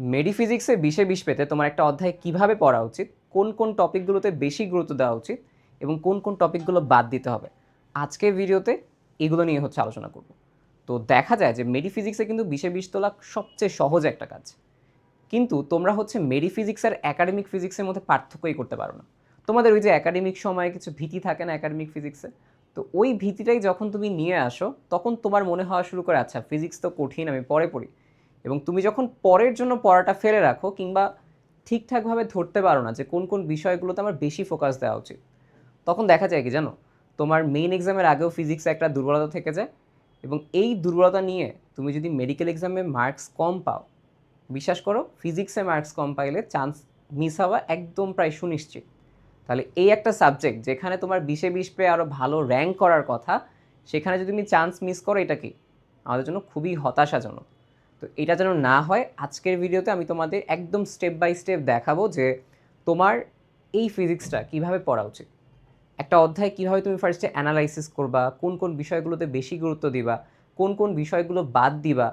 মেডিফিজিক্সে বিশে বিশ পেতে তোমার একটা অধ্যায় কীভাবে পড়া উচিত, কোন কোন টপিকগুলোতে বেশি গুরুত্ব দেওয়া উচিত এবং কোন কোন টপিকগুলো বাদ দিতে হবে। আজকের ভিডিওতে এগুলো নিয়ে হচ্ছে আলোচনা করব। তো দেখা যায় যে মেডিফিজিক্সে কিন্তু বিশে বিশ তোলা সবচেয়ে সহজ একটা কাজ। কিন্তু তোমরা হচ্ছে মেডিফিজিক্স আর একাডেমিক ফিজিক্সের মধ্যে পার্থক্যই করতে পারো না। তোমাদের ওই যে একাডেমিক সময়ে কিছু ভীতি থাকে না একাডেমিক ফিজিক্সে? তো ওই ভীতিটাই যখন তুমি নিয়ে আসো, তখন তোমার মনে হওয়া শুরু করে আচ্ছা ফিজিক্স তো কঠিন, আমি পরে পড়ি। এবং তুমি যখন পরের জন্য পড়াটা ফেলে রাখো কিংবা ঠিকঠাকভাবে ধরতে পারো না যে কোন কোন বিষয়গুলোতে আমার বেশি ফোকাস দেওয়া উচিত, তখন দেখা যায় কি জানো? তোমার মেইন এক্সামের আগেও ফিজিক্সে একটা দুর্বলতা থেকে যায় এবং এই দুর্বলতা নিয়ে তুমি যদি মেডিকেল এক্সামে মার্কস কম পাও, বিশ্বাস করো ফিজিক্সে মার্কস কম পাইলে চান্স মিস হওয়া একদম প্রায় সুনিশ্চিত। তাহলে এই একটা সাবজেক্ট যেখানে তোমার বিশে বিশ পেয়ে আরও ভালো র্যাঙ্ক করার কথা, সেখানে যদি তুমি চান্স মিস করো এটা কি? আমাদের জন্য খুবই হতাশাজনক। তো এটা যেন না হয়, আজকের ভিডিওতে আমি তোমাদের একদম স্টেপ বাই স্টেপ দেখাবো যে তোমার এই ফিজিক্সটা কীভাবে পড়া উচিত। একটা অধ্যায় কীভাবে তুমি ফার্স্টে অ্যানালাইসিস করবা, কোন কোন বিষয়গুলোতে বেশি গুরুত্ব দিবা, কোন কোন বিষয়গুলো বাদ দিবা,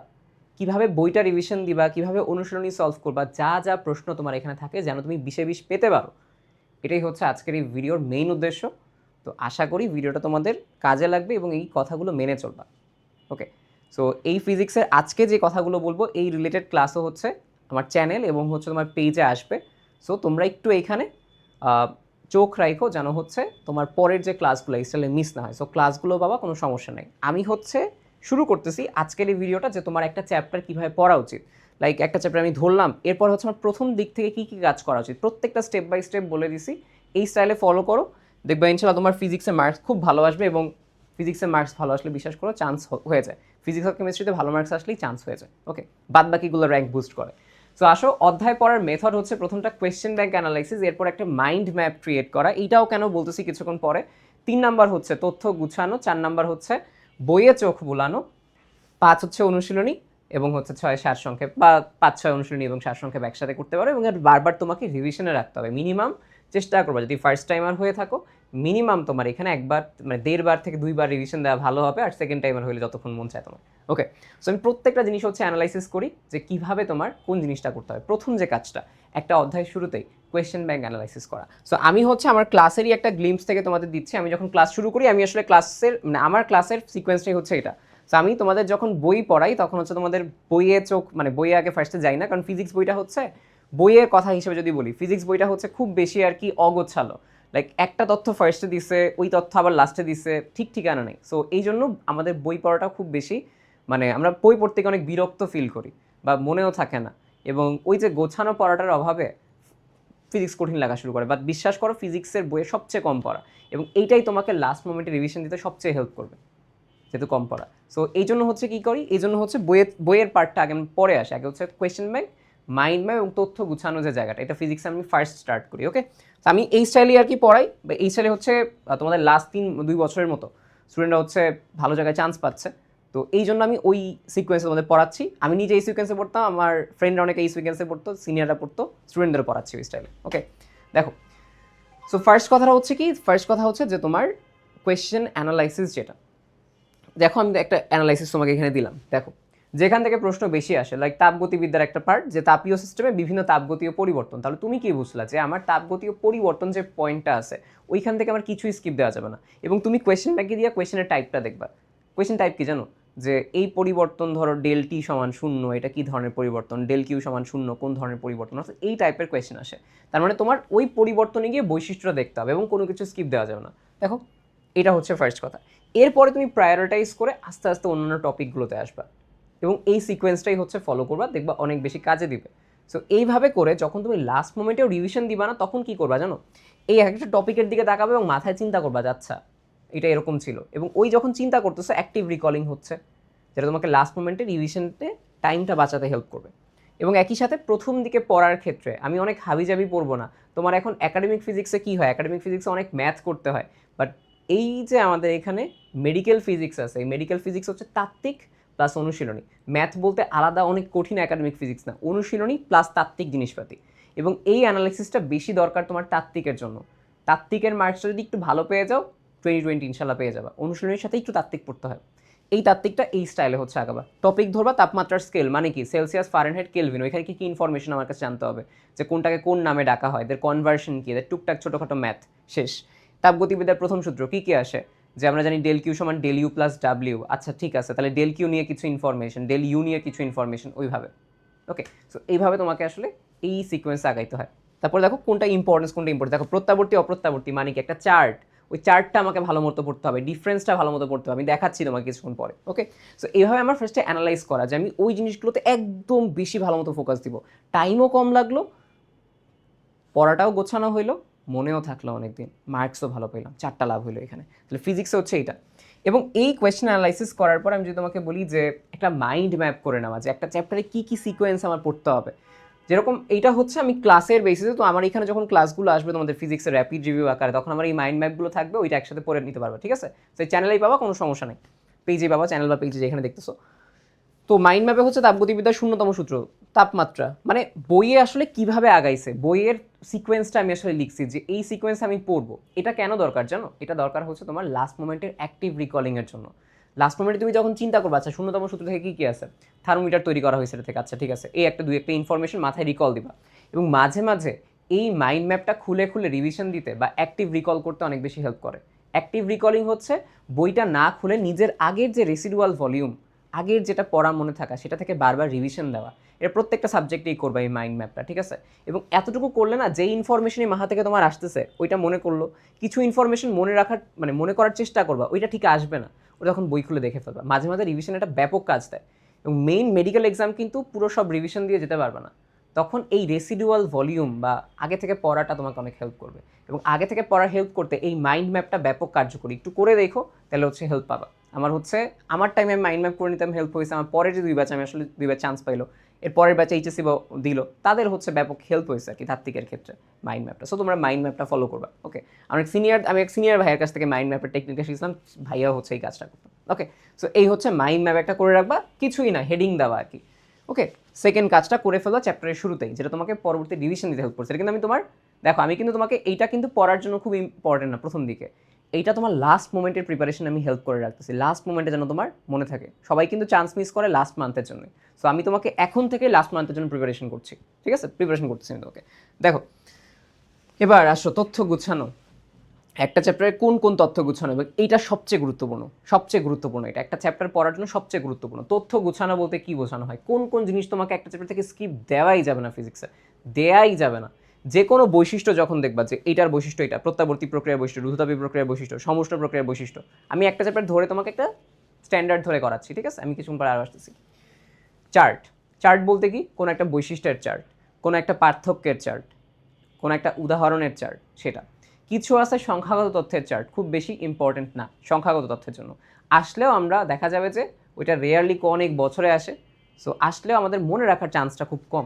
কীভাবে বইটা রিভিশন দিবা, কীভাবে অনুশীলনী সলভ করবা, যা যা প্রশ্ন তোমার এখানে থাকে যেন তুমি বিশে বিশ পেতে পারো। এটাই হচ্ছে আজকের এই ভিডিওর মেইন উদ্দেশ্য। তো আশা করি ভিডিওটা তোমাদের কাজে লাগবে এবং এই কথাগুলো মেনে চলবা। ওকে সো এই ফিজিক্সের আজকে যে কথাগুলো বলব এই রিলেটেড ক্লাসও হচ্ছে আমার চ্যানেল এবং হচ্ছে তোমার পেজে আসবে। সো তোমরা একটু এইখানে আহ, চোখ রাখো যেন হচ্ছে তোমার পরের যে ক্লাসগুলো এই স্টাইলে মিস না হয়। সো ক্লাসগুলো বাবা কোনো সমস্যা নেই। আমি হচ্ছে শুরু করতেছি আজকের এই ভিডিওটা যে তোমার একটা চ্যাপ্টার কীভাবে পড়া উচিত। লাইক একটা চ্যাপ্টার আমি ধরলাম এরপর হচ্ছে আমার প্রথম দিক থেকে কী কী কাজ করা উচিত। প্রত্যেকটা স্টেপ বাই স্টেপ বলে দিছি। এই স্টাইলে ফলো করো। দেখবে ইনশাল্লাহ তোমার ফিজিক্সের মার্কস খুব ভালো আসবে এবং ফিজিক্সে মার্কস ভালো আসলে বিশ্বাস করো চান্স হয়ে যায়। ফিজিক্স আর কেমিস্ট্রিতে ভালো মার্কস আসলেই চান্স হয়ে যায়। ওকে বাদ বাকিগুলো র্যাঙ্ক বুস্ট করে। সো আসো, অধ্যায় পড়ার মেথড হচ্ছে প্রথমটা কোয়েশ্চেন ব্যাংক অ্যানালাইসিস এরপর একটা মাইন্ড ম্যাপ ক্রিয়েট করা। এইটাও কেন বলতেছি কিছুক্ষণ পরে। তিন নাম্বার হচ্ছে তথ্য গুছানো, চার নাম্বার হচ্ছে বইয়ে চোখ বুলানো, পাঁচ হচ্ছে অনুশীলনী এবং হচ্ছে ছয় সার সংক্ষেপ, বা পাঁচ ছয় অনুশীলনী এবং সার সংক্ষেপ একসাথে করতে পারো এবং বারবার তোমাকে রিভিশনে রাখতে হবে। মিনিমাম চেষ্টা করবা, যদি ফার্স্ট টাইমার হয়ে থাকো মিনিমাম তোমার এখানে একবার মানে দেড়বার থেকে দুইবার রিভিশন দেওয়া ভালো হবে আর সেকেন্ড টাইমার হলে যতক্ষণ মন চায় তোমার। ওকে সো আমি প্রত্যেকটা জিনিস হচ্ছে অ্যানালাইসিস করি যে কীভাবে তোমার কোন জিনিসটা করতে হবে প্রথম যে কাজটা, একটা অধ্যায় শুরুতেই কোয়েশ্চেন ব্যাংক অ্যানালাইসিস করা। সো আমি হচ্ছে আমার ক্লাসেরই একটা গ্লিমস থেকে তোমাদের দিচ্ছি। আমি যখন ক্লাস শুরু করি, আমি আসলে ক্লাসের মানে আমার ক্লাসের সিকোয়েন্সটাই হচ্ছে এটা। সো আমি তোমাদের যখন বই পড়াই, তখন হচ্ছে তোমাদের বইয়ে চোখ মানে বইয়ে আগে ফার্স্টে যাই না, কারণ ফিজিক্স বইটা হচ্ছে বইয়ের কথা হিসেবে যদি বলি ফিজিক্স বইটা হচ্ছে খুব বেশি আর কি অগোছালো। লাইক একটা তথ্য ফার্স্টে দিছে, ওই তথ্য আবার লাস্টে দিছে, ঠিক ঠিকানা নেই। সো এই জন্য আমাদের বই পড়াটা খুব বেশি মানে আমরা বই পড়তে অনেক বিরক্ত ফিল করি, বা মনেও থাকে না। এবং ওই যে গোছানো পড়াটার অভাবে ফিজিক্স কঠিন লাগা শুরু করে। বাট বিশ্বাস করো ফিজিক্সের বইয়ে সবচেয়ে কম পড়া। এবং এইটাই তোমাকে লাস্ট মোমেন্টে রিভিশন দিতে সবচেয়ে হেল্প করবে, যেহেতু কম পড়া। সো এই জন্য হচ্ছে কী করি, এই জন্য হচ্ছে বইয়ের বইয়ের পার্টটা আগে পরে আসে। আগে হচ্ছে কোয়েশ্চেন ব্যাংক মাইন্ড ম্যাপ এবং তথ্য গুছানো যে জায়গাটা, এটা ফিজিক্স আমি ফার্স্ট স্টার্ট করি ওকে তো আমি এই স্টাইলে আর কি পড়াই, বা এই স্টাইলে হচ্ছে তোমাদের লাস্ট তিন, দুই বছরের মতো। স্টুডেন্টরা হচ্ছে ভালো জায়গায় চান্স পাচ্ছে। তো এই জন্য আমি ওই সিকোয়েন্সে তোমাদের পড়াচ্ছি। আমি নিজে এই সিকোয়েন্সে পড়তাম, আমার ফ্রেন্ডরা অনেকে এই সিকোয়েন্সে পড়তো সিনিয়ররা পড়তো স্টুডেন্টদের পড়াচ্ছি ওই স্টাইলে ওকে দেখো সো ফার্স্ট কথাটা হচ্ছে কি ফার্স্ট কথা হচ্ছে যে তোমার কোয়েশ্চেন অ্যানালাইসিস যেটা। দেখো, আমি একটা অ্যানালাইসিস তোমাকে এখানে দিলাম, দেখো। যেখান থেকে প্রশ্ন বেশি আসে লাইক তাপগতিবিদ্যার একটা পার্ট যে তাপীয় সিস্টেমে বিভিন্ন তাপগতীয় পরিবর্তন। তাহলে তুমি কি বুঝলা যে আমার তাপগতীয় পরিবর্তন যে পয়েন্টটা আছে, ওইখান থেকে আমার কিছুই স্কিপ দেওয়া যাবে না। এবং তুমি কোয়েশ্চেন ব্যাগে দিয়ে কোয়েশ্চেনের টাইপটা দেখবা। কোয়েশ্চেন টাইপ কি জানো? যে এই পরিবর্তন ধরো ডেল টি সমান শূন্য, এটা কি ধরনের পরিবর্তন? ডেল কিউ সমান শূন্য, কোন ধরনের পরিবর্তন? অর্থাৎ এই টাইপের কোয়েশ্চেন আসে। তার মানে তোমার ওই পরিবর্তনে গিয়ে বৈশিষ্ট্যটা দেখতে হবে এবং কোনো কিছু স্কিপ দেওয়া যাবে না। দেখো, এটা হচ্ছে ফার্স্ট কথা। এরপরে তুমি প্রায়োরিটাইজ করে আস্তে আস্তে অন্যান্য টপিকগুলোতে আসবা। এবং এই সিকোয়েন্সটাই হচ্ছে ফলো করবা, দেখবা অনেক বেশি কাজে দিবে। সো এইভাবে করে যখন তুমি লাস্ট মোমেন্টেও রিভিশন দিবা না, তখন কি করবা জানো? এই এক একটা টপিকের দিকে তাকাবে এবং মাথায় চিন্তা করবা আচ্ছা এটা এরকম ছিল। এবং ওই যখন চিন্তা করতেছো অ্যাক্টিভ রিকলিং হচ্ছে, যেটা তোমাকে লাস্ট মোমেন্টে রিভিশনতে টাইমটা বাঁচাতে হেল্প করবে। এবং একই সাথে প্রথম দিকে পড়ার ক্ষেত্রে, আমি অনেক হাবিজাবি পড়ব না, তোমার এখন একাডেমিক ফিজিক্সে কী হয়? একাডেমিক ফিজিক্সে অনেক ম্যাথ করতে হয়। বাট এই যে আমাদের এখানে মেডিকেল ফিজিক্স আছে, এই মেডিকেল ফিজিক্স হচ্ছে তাত্ত্বিক প্লাস অনুশীলনী। ম্যাথ বলতে আলাদা অনেক কঠিন একাডেমিক ফিজিক্স না, অনুশীলনী প্লাস তাত্ত্বিক জিনিসপাতি। এবং এই অ্যানালাইসিসটা বেশি দরকার তোমার তাত্ত্বিকের জন্য। তাত্ত্বিকের মার্কসটা যদি একটু ভালো পেয়ে যাও টোয়েন্টি টোয়েন্টি ইনশাল্লাহ পেয়ে যাবে। অনুশীলনীর সাথে একটু তাত্ত্বিক পড়তে হয়। এই তাত্ত্বিকটা এই স্টাইলে হচ্ছে আগাবা। টপিক ধরবা তাপমাত্রার স্কেল মানে কি? সেলসিয়াস ফারেনহাইট কেলভিন ওইখানে কি কি ইনফরমেশন আমার কাছে জানতে হবে? যে কোনটাকে কোন নামে ডাকা হয়? এদের কনভার্সন কি? এদের টুকটাক ছোটোখাটো ম্যাথ শেষ। তাপগতিবিদ্যার প্রথম সূত্র কি কি আসে? যে আমরা জানি ডেল কিউ সমান ডেল ইউ প্লাস ডাব্লিউ আচ্ছা ঠিক আছে, তাহলে ডেল কিউ নিয়ে কিছু ইনফরমেশন ডেল ইউ নিয়ে কিছু ইনফরমেশন ওইভাবে। ওকে সো এইভাবে তোমাকে আসলে এই সিকোয়েন্সে আগাইতে হয়। তারপরে দেখো কোনটা ইম্পর্টেন্স কোনটা ইম্পর্টেন্স দেখো প্রত্যাবর্তী, অপ্রত্যাবর্তী মানে কি? একটা চার্ট ওই চার্টটা আমাকে ভালো মতো পড়তে হবে ডিফারেন্সটা ভালো মতো পড়তে হবে। আমি দেখাচ্ছি তোমাকে কিছুক্ষণ পরে ওকে সো এইভাবে আমার ফার্স্টে অ্যানালাইজ করা যে আমি ওই জিনিসগুলোতে একদম বেশি ভালো মতো ফোকাস দিব। টাইমও কম লাগল, পড়াটাও গোছানো হইল মনেও থাকল অনেকদিন। মার্কসও ভালো পেলাম, চারটা লাভ হইল এখানে। তাহলে ফিজিক্সে হচ্ছে এটা এবং এই কোয়েশ্চেন অ্যানালাইসিস করার পর আমি যদি তোমাকে বলি যে একটা মাইন্ড ম্যাপ করে নেওয়া, যে একটা চ্যাপ্টারে কী কী সিকোয়েন্স আমার পড়তে হবে। যেরকম এইটা হচ্ছে আমি ক্লাসের বেসিসে তো আমার এখানে যখন ক্লাসগুলো আসবে তোমাদের ফিজিক্সের র্যাপিড রিভিউ আকারে, তখন আমার এই মাইন্ড ম্যাপগুলো থাকবে, ওইটা একসাথে পড়ে নিতে পারবে, ঠিক আছে? সেই চ্যানেলেই পাবা, কোনো সমস্যা নেই। পেজে পাবা চ্যানেল বা পেজে যেখানে দেখতেছো। তো মাইন্ড ম্যাপে হচ্ছে তাপগতিবিদ্যার শূন্যতম সূত্র। তাপমাত্রা। মানে বইয়ে আসলে কীভাবে আগাইছে? বইয়ের সিকোয়েন্সটা আমি আসলে লিখছি যে এই সিকোয়েন্স আমি পড়ব। এটা কেন দরকার জানো? এটা দরকার হচ্ছে তোমার লাস্ট মোমেন্টের অ্যাক্টিভ রিকলিংয়ের জন্য। লাস্ট মোমেন্টে তুমি যখন চিন্তা করবে আচ্ছা শূন্যতম সূত্র থেকে কী কী আছে? থার্মোমিটার তৈরি করা হয়েছে থেকে। আচ্ছা ঠিক আছে। এই একটা, দুই একটা ইনফরমেশন মাথায় রিকল দিবা। এবং মাঝে মাঝে এই মাইন্ড ম্যাপটা খুলে খুলে রিভিশন দিতে বা অ্যাক্টিভ রিকল করতে অনেক বেশি হেল্প করে। অ্যাক্টিভ রিকলিং হচ্ছে বইটা না খুলে নিজের আগের যে রেসিডুয়াল ভলিউম আগের যেটা পড়া মনে থাকা, সেটা থেকে বারবার রিভিশন দেওয়া। এটা প্রত্যেকটা সাবজেক্টেই করবে এই মাইন্ড ম্যাপটা ঠিক আছে? এবং এতটুকু করলে না যে ইনফরমেশনই মাথা থেকে তোমার আসতেছে, ওইটা মনে করল। কিছু ইনফরমেশন মনে রাখার মানে মনে করার চেষ্টা করবা, ওইটা ঠিক আসবে না। ওটা তখন বই খুলে দেখে ফেলবা। মাঝে মাঝে রিভিশন একটা ব্যাপক কাজ দেয়। এবং মেইন মেডিকেল এক্সাম কিন্তু পুরো সব রিভিশন দিয়ে যেতে পারবে না। তখন এই রেসিডুয়াল ভলিউম বা আগে থেকে পড়াটা তোমাকে অনেক হেল্প করবে। এবং আগে থেকে পড়া হেল্প করতে এই মাইন্ড ম্যাপটা ব্যাপক কার্যকরী। একটু করে দেখো, তাহলে হচ্ছে হেল্প পাবা। আমার হচ্ছে, আমার টাইমে মাইন্ড ম্যাপ করে নিতাম হেল্প হয়েছে, আমার পরের যে দুই ব্যাচ আমি আসলে দুই ব্যাচ চান্স পাইলো এর পরের ব্যাচে এইচএসসি দিল। তাদের হচ্ছে ব্যাপক হেল্প হয়েছে আর কি তাত্ত্বিকের ক্ষেত্রে মাইন্ড ম্যাপটা সো তোমরা মাইন্ড ম্যাপটা ফলো করবা। ওকে আমার সিনিয়র আমি এক সিনিয়র ভাইয়ের কাছ থেকে মাইন্ড ম্যাপের টেকনিকটা শিখছিলাম। ভাইয়া হচ্ছে এই কাজটা করতাম ওকে সো এই হচ্ছে মাইন্ড ম্যাপ একটা করে রাখবা। কিছুই না হেডিং দেওয়া আর কি। ওকে সেকেন্ড কাজটা করে ফেলো চ্যাপ্টারের শুরুতেই, যেটা তোমাকে পরবর্তী ডিভিশন দিতে হেল্প করছে। কিন্তু আমি তোমার, দেখো, আমি কিন্তু তোমাকে এইটা কিন্তু পড়ার জন্য খুব ইম্পর্টেন্ট না, প্রথম দিকে। এইটা তোমার লাস্ট মোমেন্টের প্রিপারেশন আমি হেল্প করে রাখতেছি। লাস্ট মোমেন্টে যেন তোমার মনে থাকে। সবাই কিন্তু চান্স মিস করে লাস্ট মান্থের জন্য সো আমি তোমাকে এখন থেকে লাস্ট মান্থের জন্য প্রিপারেশন করছি। ঠিক আছে? প্রিপারেশন করতেছি আমি তোমাকে। দেখো, এবার আসো, তথ্য গুছানো। একটা চ্যাপ্টারে কোন কোন তথ্য গুছানো? এবং এইটা সবচেয়ে গুরুত্বপূর্ণ। সবচেয়ে গুরুত্বপূর্ণ এটা। একটা চ্যাপ্টার পড়ার জন্য সবচেয়ে গুরুত্বপূর্ণ। তথ্য গুছানো বলতে কি বোঝানো হয়? কোন কোন জিনিস তোমাকে একটা চ্যাপ্টার থেকে স্কিপ দেওয়াই যাবে না ফিজিক্সে দেয়াই যাবে না। যে কোনো বৈশিষ্ট্য যখন দেখবা যে এইটার বৈশিষ্ট্য এটা, প্রত্যাবর্তী প্রক্রিয়ার বৈশিষ্ট্য রুদ্ধতাপী প্রক্রিয়ার বৈশিষ্ট্য সমষ্ণ প্রক্রিয়ার বৈশিষ্ট্য, আমি একটা চ্যাপ্টার ধরে তোমাকে একটা স্ট্যান্ডার্ড ধরে করাচ্ছি, ঠিক আছে? আমি কিছুক্ষণ পরে আরও আসতেছি। চার্ট চার্ট বলতে কি? কোনো একটা বৈশিষ্ট্যের চার্ট কোনো একটা পার্থক্যের চার্ট কোনো একটা উদাহরণের চার্ট সেটা। কিছু আছে সংখ্যাগত তথ্যের চার্ট খুব বেশি ইম্পর্টেন্ট না, সংখ্যাগত তথ্যের জন্য। আসলেও আমরা দেখা যাবে যে ওইটা রেয়ারলি অনেক বছরে আসে সো আসলেও আমাদের মনে রাখার চান্সটা খুব কম।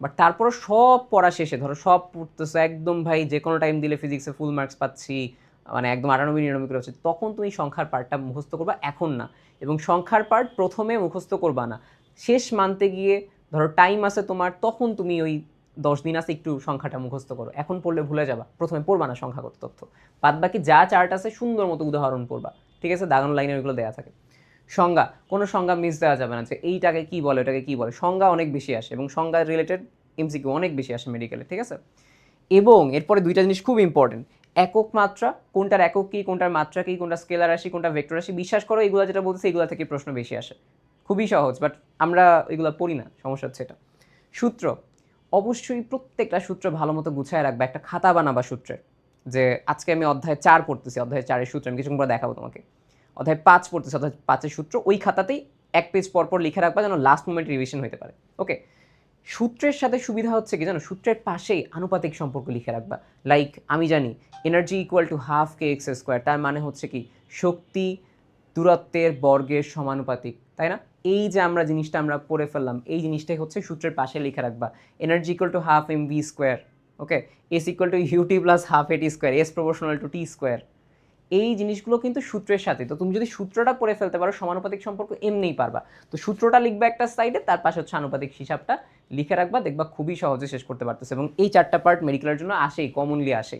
বাট তারপরও সব পড়া শেষে, ধরো সব পড়তেছে, একদম ভাই যে কোনো টাইম দিলে ফিজিক্সে ফুল মার্কস পাচ্ছি মানে একদম আটানব্বই, নিরানব্বই করে হচ্ছে, তখন তুমি সংখ্যার পার্টটা মুখস্থ করবা এখন না। এবং সংখ্যার পার্ট প্রথমে মুখস্থ করবা না। শেষ মানতে গিয়ে ধরো টাইম আছে তোমার, তখন তুমি ওই দশ দিন আছে একটু সংখ্যাটা মুখস্থ করো। এখন পড়লে ভুলে যাবা। প্রথমে পড়বা না সংখ্যাগত তথ্য। বাদ বাকি যা চার্ট আছে সুন্দর মতো উদাহরণ পড়বা। ঠিক আছে? দাগানো লাইনে ওইগুলো দেওয়া থাকে। সংজ্ঞা, কোনো সংজ্ঞা মিস দেওয়া যাবে না যে এইটাকে কী বলে, ওটাকে কী বলে। সংজ্ঞা অনেক বেশি আসে এবং সংজ্ঞা রিলেটেড এমসিকিউ অনেক বেশি আসে মেডিকেলে ঠিক আছে? এবং এরপরে দুইটা জিনিস খুব ইম্পর্টেন্ট একক মাত্রা, কোনটার একক কী, কোনটার মাত্রা কী, কোনটা স্কেলার রাশি, কোনটা ভেক্টর রাশি, বিশ্বাস করো এগুলো যেটা বলতেছে এগুলো থেকে প্রশ্ন বেশি আসে। খুবই সহজ বাট আমরা এগুলো পড়ি না, সমস্যা হচ্ছে এটা। সূত্র, অবশ্যই প্রত্যেকটা সূত্র ভালো মতো গুছায় রাখবে, একটা খাতা বানাবা সূত্রের, যে আজকে আমি অধ্যায় চার পড়তেছি, অধ্যায় চারের সূত্র আমি কিছুক্ষণ পর দেখাবো তোমাকে। অধ্যায় পাঁচ পড়তেছে, অধ্যায় পাঁচের সূত্র, ওই খাতাতেই এক পেজ পর পর লিখে রাখবা যেন লাস্ট মোমেন্ট রিভিশন হতে পারে। ওকে সূত্রের সাথে সুবিধা হচ্ছে কি জানো? সূত্রের পাশেই আনুপাতিক সম্পর্ক লিখে রাখবা। লাইক আমি জানি energy equal to half K X square তার মানে হচ্ছে কি, শক্তি দূরত্বের বর্গের সমানুপাতিক, তাই না? এই যে আমরা জিনিসটা আমরা পড়ে ফেললাম, এই জিনিসটাই হচ্ছে সূত্রের পাশে লিখে রাখবা। Energy equal to half M V square okay S equal to U T plus half A T square S proportional to T square এই জিনিসগুলো কিন্তু সূত্রের সাথে। তো তুমি যদি সূত্রটা পড়ে ফেলতে পারো, সমানুপাতিক সম্পর্ক এমনিই পারবা। তো সূত্রটা লিখবে একটা সাইডে তার পাশে হচ্ছে আনুপাতিক হিসাবটা লিখে রাখবা, দেখবা খুবই সহজে শেষ করতে পারতেছে এবং এই চারটা পার্ট মেডিকেলের জন্য আসেই কমনলি আসে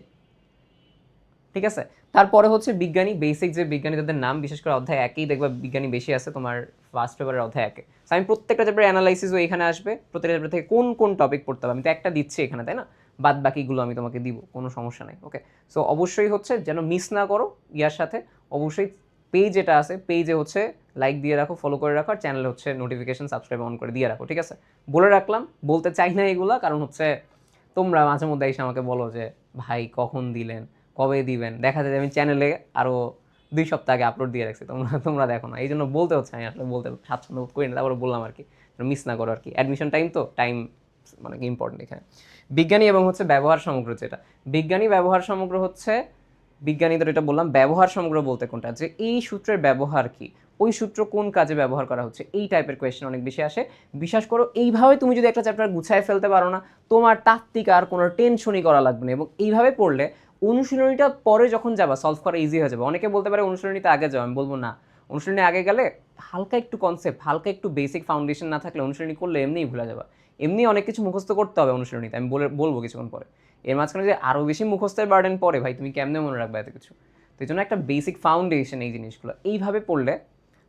ঠিক আছে? তারপরে হচ্ছে বিজ্ঞানী বেসিক যে বিজ্ঞানী তাদের নাম, বিশেষ করে অধ্যায় একেই দেখবা বিজ্ঞানী বেশি আছে, তোমার ফার্স্ট পেপারের অধ্যায় একে। আমি প্রত্যেকটা চ্যাপ্টার অ্যানালাইসিসও এখানে আসবে, প্রত্যেকটা চ্যাপ্টার থেকে কোন কোন টপিক পড়তে হবে, আমি তো একটা দিচ্ছি এখানে, তাই না? বাদ বাকিগুলো আমি তোমাকে দিব, কোনো সমস্যা নেই ওকে সো অবশ্যই হচ্ছে যেন মিস না করো ইয়ার সাথে, অবশ্যই পেজ এটা আছে পেজে হচ্ছে লাইক দিয়ে রাখো ফলো করে রাখো, আর চ্যানেলে হচ্ছে নোটিফিকেশন সাবস্ক্রাইব অন করে দিয়ে রাখো, ঠিক আছে? বলে রাখলাম, বলতে চাই না এগুলা, কারণ হচ্ছে তোমরা মাঝে মধ্যে এসে আমাকে বলো যে, ভাই, কখন দিলেন? কবে দিবেন? দেখা যায় আমি চ্যানেলে আরও দুই সপ্তাহ আগে আপলোড দিয়ে রাখছি, তোমরা তোমরা দেখো না এই জন্য বলতে হচ্ছে আমি আসলে বলতে স্বাচ্ছন্দ্য করি না, তারপরে বললাম আর কি মিস না করো আর কি। অ্যাডমিশন টাইম তো টাইম মানে ইম্পর্টেন্ট এখানে। বিজ্ঞানী এবং হচ্ছে ব্যবহার সমগ্র যেটা। বিজ্ঞানী ব্যবহার সমগ্র হচ্ছে বিজ্ঞানীদের এটা বললাম, ব্যবহার সমগ্র বলতে কোনটা? যে এই সূত্রের ব্যবহার কি? ওই সূত্র কোন কাজে ব্যবহার করা হচ্ছে? এই টাইপের কোয়েশ্চেন অনেক বেশি আসে। বিশ্বাস করো, এইভাবে তুমি যদি একটা চ্যাপ্টার গুছায় ফেলতে পারো না, তোমার তাত্ত্বিক আর কোনো টেনশনই করা লাগবে না। এবং এইভাবে পড়লে অনুশীলনীটা পরে যখন যাবা সলভ করা ইজি হয়ে যাবে। অনেকে বলতে পারে অনুশীলনীতে আগে যাও, আমি বলব না। অনুশীলনী আগে গেলে হালকা একটু কনসেপ্ট হালকা একটু বেসিক ফাউন্ডেশন না থাকলে অনুশীলনী করলে এমনিই ভুলে যাবা। এমনি অনেক কিছু মুখস্থ করতে হবে অনুশীলনীতে, আমি বলে, বলব কিছুক্ষণ পরে। এর মাঝখানে যে আরও বেশি মুখস্থের বার্ডেন পরে ভাই, তুমি কেমনে মনে রাখবে এত কিছু? তো এই জন্য একটা বেসিক ফাউন্ডেশন এই জিনিসগুলো। এইভাবে পড়লে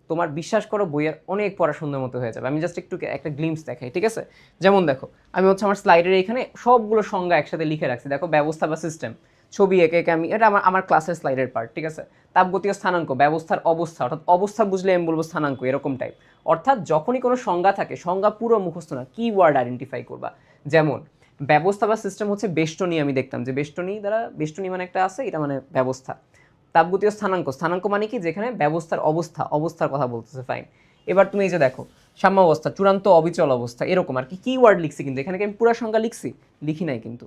তোমার বিশ্বাস করো বইয়ের অনেক পড়া সুন্দর মতো হয়ে যাবে। আমি জাস্ট একটু একটা গ্লিমস দেখাই, ঠিক আছে? যেমন দেখো, আমি হচ্ছে আমার স্লাইডের এখানে সবগুলো সংজ্ঞা একসাথে লিখে রাখছি। দেখো ব্যবস্থা বা সিস্টেম ছবি একে একে আমি, এটা আমার আমার ক্লাসের স্লাইডের পার্ট ঠিক আছে? তাপগতীয় স্থানাঙ্ক, ব্যবস্থার অবস্থা, অর্থাৎ অবস্থা বুঝলে আমি বলব স্থানাঙ্ক, এরকম টাইপ অর্থাৎ যখনই কোনো সংজ্ঞা থাকে, সংজ্ঞা পুরো মুখস্থ না কি ওয়ার্ড আইডেন্টিফাই করবা। যেমন, ব্যবস্থা বা সিস্টেম হচ্ছে বেষ্টনী, আমি দেখতাম যে বেষ্টনী দ্বারা, বেষ্টনী মানে একটা আছে, এটা মানে ব্যবস্থা। তাপগতীয় স্থানাঙ্ক স্থানাঙ্ক মানে কি? যেখানে ব্যবস্থার অবস্থা, অবস্থার কথা বলতেছে ফাইন এবার তুমি এই যে দেখো, সাম্যাবস্থা, চূড়ান্ত অবিচল অবস্থা, এরকম আর কি কি ওয়ার্ড লিখছি কিন্তু, এখানে কি আমি পুরো সংজ্ঞা লিখছি? লিখি নাই কিন্তু।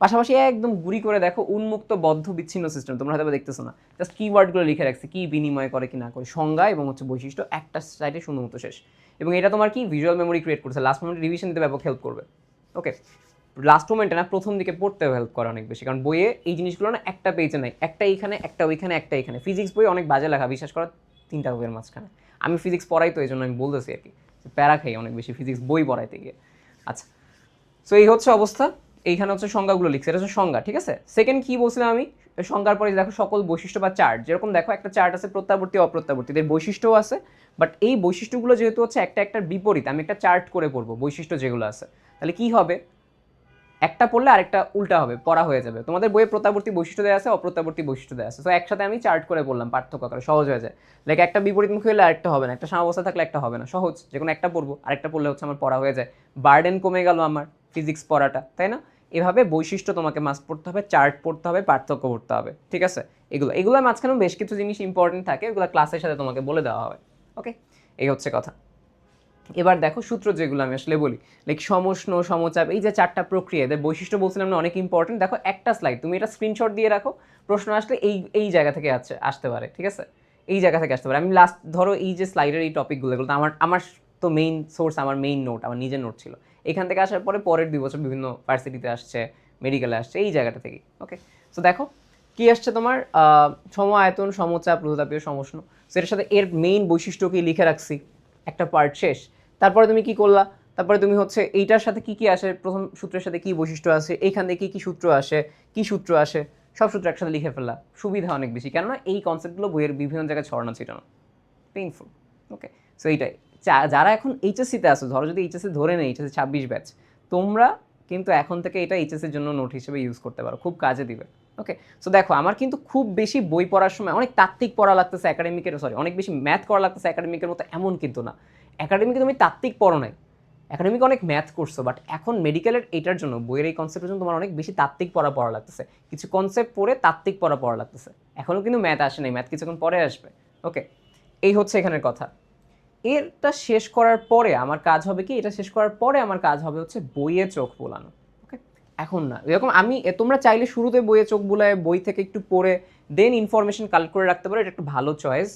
পাশাপাশি একদম গুড়ি করে দেখো উন্মুক্ত বদ্ধ বিচ্ছিন্ন সিস্টেম তোমরা হয়তো দেখতেছো না। জাস্ট কিওয়ার্ডগুলো লিখে রাখছে, কি বিনিময় করে, কি না করে। সংজ্ঞা এবং হচ্ছে বৈশিষ্ট্য একটা সাইডে সুন্দর মতো শেষ। এবং এটা তোমার কি? ভিজুয়াল মেমোরি ক্রিয়েট করছে। লাস্ট মোমেন্ট রিভিশন দিতে ব্যাপক হেল্প করবে। ওকে লাস্ট মোমেন্টে না, প্রথম দিকে পড়তেও হেল্প করে অনেক বেশি। কারণ বইয়ে এই জিনিসগুলো না একটা পেজে নাই। একটা এইখানে, একটা ওইখানে, একটা এখানে ফিজিক্স বই অনেক বাজে লেখা বিশ্বাস করা তিনটা বইয়ের মাঝখানে। আমি ফিজিক্স পড়াই তো, এই জন্য আমি বলতেছি আর কি। প্যারা খাই অনেক বেশি ফিজিক্স বই পড়াইতে গিয়ে। আচ্ছা। সো এই হচ্ছে অবস্থা। এইখানে হচ্ছে সংজ্ঞাগুলো লিখছে, এটা হচ্ছে সংজ্ঞা, ঠিক আছে? সেকেন্ড কি বলছিলাম আমি, সংজ্ঞার পরে দেখো সকল বৈশিষ্ট্য বা চার্ট যেরকম দেখো একটা চার্ট আছে প্রত্যাবর্তী, অপ্রত্যাবর্তী, এদের বৈশিষ্ট্যও আছে বাট এই বৈশিষ্ট্যগুলো যেহেতু হচ্ছে একটা একটার বিপরীত, আমি একটা চার্ট করে পড়ব বৈশিষ্ট্য যেগুলো আছে, তাহলে কি হবে? একটা পড়লে আরেকটা উল্টা হবে, পড়া হয়ে যাবে। তোমাদের বইয়ে প্রত্যাবর্তী বৈশিষ্ট্য দেওয়া আছে, অপ্রত্যাবর্তী বৈশিষ্ট্য দেওয়া আছে তো একসাথে আমি চার্ট করে বললাম পার্থক্য আকারে সহজ হয়ে যায়। লাইক একটা বিপরীতমুখী হলে আরেকটা হবে না, একটা সামাবস্থা থাকলে একটা হবে না, সহজ যে কোনো একটা পড়ব, আরেকটা পড়লে হচ্ছে আমার পড়া হয়ে যায়। বার্ডেন কমে গেল আমার ফিজিক্স পড়াটা, তাই না? এভাবে বৈশিষ্ট্য তোমাকে মাস্ক পড়তে হবে চার্ট পড়তে হবে, পার্থক্য পড়তে হবে, ঠিক আছে? এগুলো এগুলোর মাঝখানেও বেশ কিছু জিনিস ইম্পর্টেন্ট থাকে, এগুলো ক্লাসের সাথে তোমাকে বলে দেওয়া হবে ওকে এই হচ্ছে কথা। এবার দেখো সূত্র যেগুলো আমি আসলে বলি লাইক সমষ্ণ, সমচাপ, এই যে চারটা প্রক্রিয়া, এদের বৈশিষ্ট্য বলছিলাম না, অনেক ইম্পর্টেন্ট দেখো একটা স্লাইড তুমি এটা স্ক্রিনশট দিয়ে রাখো, প্রশ্ন আসলে এই এই জায়গা থেকে আসছে আসতে পারে, ঠিক আছে? এই জায়গা থেকে আসতে পারে। আমি লাস্ট ধরো এই যে স্লাইডের এই টপিকগুলো এগুলো আমার আমার তো মেইন সোর্স আমার মেইন নোট আমার নিজের নোট ছিল। এখান থেকে আসার পরে পরের দুই বছর বিভিন্ন ভার্সিটিতে আসছে মেডিকেলে আসছে, এই জায়গাটা থেকে ওকে সো দেখো, কি আসছে তোমার? সম আয়তন সমচাপ রোধাতাপীয় সমষ্ণ। So এটার সাথে এর মেইন বৈশিষ্ট্য কি লিখে রাখছি, একটা পার্ট শেষ। তারপরে তুমি কি করলা? তারপরে তুমি হচ্ছে এইটার সাথে কি কি আসে? প্রথম সূত্রের সাথে কি বৈশিষ্ট্য আসে এইখান থেকে কী কী সূত্র আসে? কি সূত্র আসে? সব সূত্র একসাথে লিখে ফেললা। সুবিধা অনেক বেশি। কেননা এই কনসেপ্টগুলো বইয়ের বিভিন্ন জায়গায় ছড়ানো ছিটানো পেইনফুল ওকে সো এইটাই। যারা এখন এইচএসসিতে আসো ধরো যদি এইচএসসি ধরে নেই এইচএসসি ছাব্বিশ ব্যাচ তোমরা কিন্তু এখন থেকে এটা এইচএসির জন্য নোট হিসেবে ইউজ করতে পারো, খুব কাজে দিবে ওকে সো দেখো, আমার কিন্তু খুব বেশি বই পড়ার সময়, অনেক তাত্ত্বিক পড়া লাগতেছে একাডেমিকের সরি অনেক বেশি ম্যাথ করা লাগতেছে একাডেমিকের মতো এমন কিন্তু না। একাডেমিকে তুমি তাত্ত্বিক পড়ো নাই। একাডেমিকে অনেক ম্যাথ করছ বাট এখন মেডিকেলের এইটার জন্য, বইয়ের এই কনসেপ্টের জন্য তোমার অনেক বেশি তাত্ত্বিক পড়া পড়া লাগতেছে। কিছু কনসেপ্ট পড়ে তাত্ত্বিক পড়া পড়া লাগতেছে। এখনও কিন্তু ম্যাথ আসে নাই ম্যাথ কিছুক্ষণ পরে আসবে ওকে এই হচ্ছে এখানের কথা। এরটা শেষ করার পরে আমার কাজ হবে কি? এটা শেষ করার পরে আমার কাজ হবে হচ্ছে বইয়ে চোখ বোলানো ওকে এখন না, এরকম আমি তোমরা চাইলে শুরুতে বইয়ে চোখ বোলায়, বই থেকে একটু পড়ে দেন ইনফরমেশন কালেক্ট করে রাখতে পারো, এটা একটু ভালো চয়েস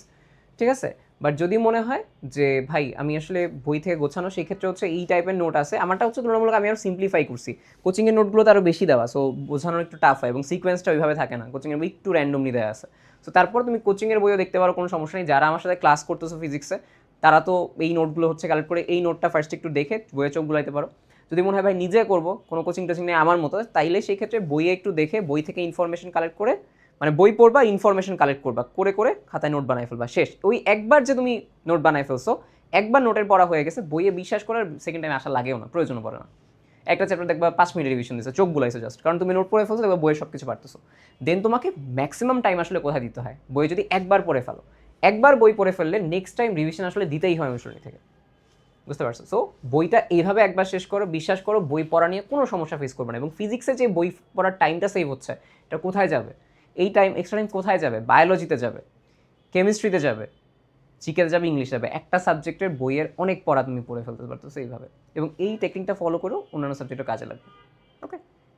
ঠিক আছে? বাট যদি মনে হয় যে, ভাই, আমি আসলে বই থেকে গোছানো, সেই ক্ষেত্রে হচ্ছে এই টাইপের নোট আছে। আমারটা হচ্ছে তুলনামূলক আমি আরও সিম্পলিফাই করছি। কোচিংয়ের নোটগুলোতে আরও বেশি দেওয়া সো বোঝানো একটু টাফ হয় এবং সিকোয়েন্সটা ওইভাবে থাকে না। কোচিংয়ের বই একটু র্যান্ডমলি দেওয়া আছে। সো তারপর তুমি কোচিংয়ের বইও দেখতে পারো, কোনো সমস্যা নেই। যারা আমার সাথে ক্লাস করতেছো ফিজিক্সে তারা তো এই নোটগুলো হচ্ছে কালেক্ট করে এই নোটটা ফার্স্ট একটু দেখে বইয়ে চোখ বুলাইতে পারো। যদি মনে হয়, ভাই, নিজে করব, কোনো কোচিং টোচিং নেই আমার মতো তাইলে সেই ক্ষেত্রে বইয়ে একটু দেখে, বই থেকে ইনফরমেশন কালেক্ট করে মানে বই পড়বা ইনফরমেশন কালেক্ট করবা, করে করে খাতায় নোট বানাই ফেলবা, শেষ। ওই একবার যে তুমি নোট বানাই ফেলছো, একবার নোটের পড়া হয়ে গেছে, বইয়ে বিশ্বাস করার সেকেন্ড টাইম আসা লাগেও না প্রয়োজন পড়ে না। একটা চ্যাপ্টার দেখবা পাঁচ মিনিট রিভিশন দিচ্ছে চোখ বুলাইছো জাস্ট কারণ তুমি নোট পড়ে ফেলছো, দেখবা বইয়ে সব কিছু পারতেছো দেন তোমাকে ম্যাক্সিমাম টাইম আসলে কোথায় দিতে হয়? বই যদি একবার পড়ে ফেলো একবার বই পড়ে ফেললে নেক্সট টাইম রিভিশন আসলে দিতেই হয় অনুশীলনী থেকে। বুঝতে পারছ? সো বইটা এইভাবে একবার শেষ করো, বিশ্বাস করো, বই পড়া নিয়ে কোনো সমস্যা ফেস করবে না এবং ফিজিক্সে যে বই পড়ার টাইমটা সেভ হচ্ছে, এটা কোথায় যাবে? এই টাইম এক্সট্রা টাইম কোথায় যাবে? বায়োলজিতে যাবে কেমিস্ট্রিতে যাবে জিকেতে যাবে ইংলিশ যাবে। একটা সাবজেক্টের বইয়ের অনেক পড়া তুমি পড়ে ফেলতে পারতেছো সেইভাবে এবং এই টেকনিকটা ফলো করেও অন্যান্য সাবজেক্টও কাজে লাগবে।